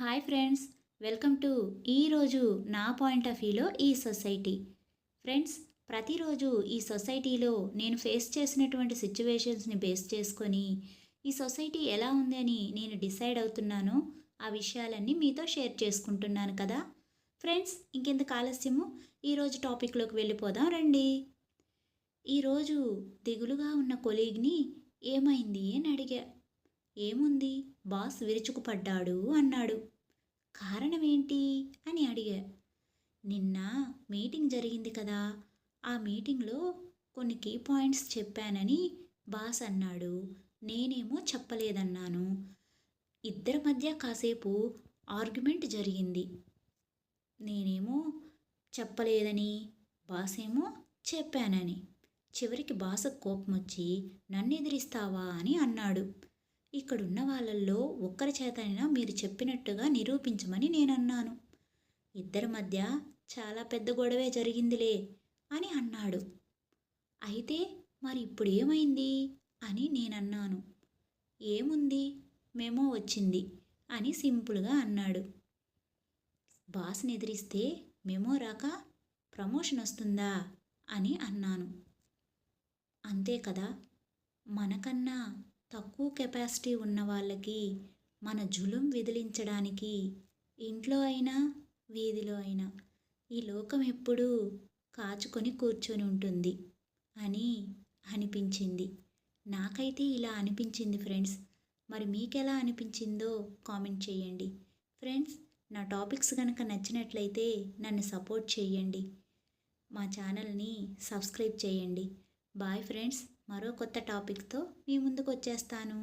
Hi friends welcome to ఈరోజు నా point of వ్యూలో ఈ సొసైటీ. ఫ్రెండ్స్ ప్రతిరోజు ఈ సొసైటీలో నేను ఫేస్ చేసినటువంటి సిచ్యువేషన్స్ని బేస్ చేసుకొని ఈ సొసైటీ ఎలా ఉంది అని నేను డిసైడ్ అవుతున్నానో ఆ విషయాలన్నీ మీతో షేర్ చేసుకుంటున్నాను కదా. ఫ్రెండ్స్ ఇంకెందుకు ఆలస్యము? ఈరోజు టాపిక్లోకి వెళ్ళిపోదాం రండి. ఈరోజు దిగులుగా ఉన్న కొలీగ్ని ఏమైంది అని అడిగా. ఏముంది? బాస్ విరుచుకుపడ్డాడు అన్నాడు. కారణం ఏంటి అని అడిగా. నిన్న మీటింగ్ జరిగింది కదా. ఆ మీటింగ్లో కొన్ని కీ పాయింట్స్ చెప్పానని బాస్ అన్నాడు. నేనేమో చెప్పలేదన్నాను. ఇద్దరి మధ్య కాసేపు ఆర్గ్యుమెంట్ జరిగింది. నేనేమో చెప్పలేదని బాస్ ఏమో చెప్పానని. చివరికి బాస కోపం వచ్చి నన్ను ఎదిరిస్తావా అని అన్నాడు. ఇక్కడున్న వాళ్ళల్లో ఒక్కరి చేతనైనా మీరు చెప్పినట్టుగా నిరూపించమని నేను అన్నాను ఇద్దరి మధ్య చాలా పెద్ద గొడవే జరిగిందిలే అని అన్నాడు. అయితే మరి ఇప్పుడు ఏమైంది అని నేనన్నాను. ఏముంది? మేమో వచ్చింది అని సింపుల్గా అన్నాడు. బాస్ని ఎదిరిస్తే మేమో రాక ప్రమోషన్ వస్తుందా అని అన్నాను. అంతే కదా? మనకన్నా తక్కువ కెపాసిటీ ఉన్న వాళ్ళకి మన జులుం విదిలించడానికి ఇంట్లో అయినా వీధిలో అయినా ఈ లోకం ఎప్పుడూ కాచుకొని కూర్చొని ఉంటుంది అని అనిపించింది. నాకైతే ఇలా అనిపించింది ఫ్రెండ్స్. మరి మీకెలా అనిపించిందో కామెంట్ చేయండి. ఫ్రెండ్స్ నా టాపిక్స్ కనుక నచ్చినట్లయితే నన్ను సపోర్ట్ చేయండి. మా ఛానల్ని సబ్స్క్రైబ్ చేయండి. Bye friends. మరో కొత్త టాపిక్తో మీ ముందుకు వచ్చేస్తాను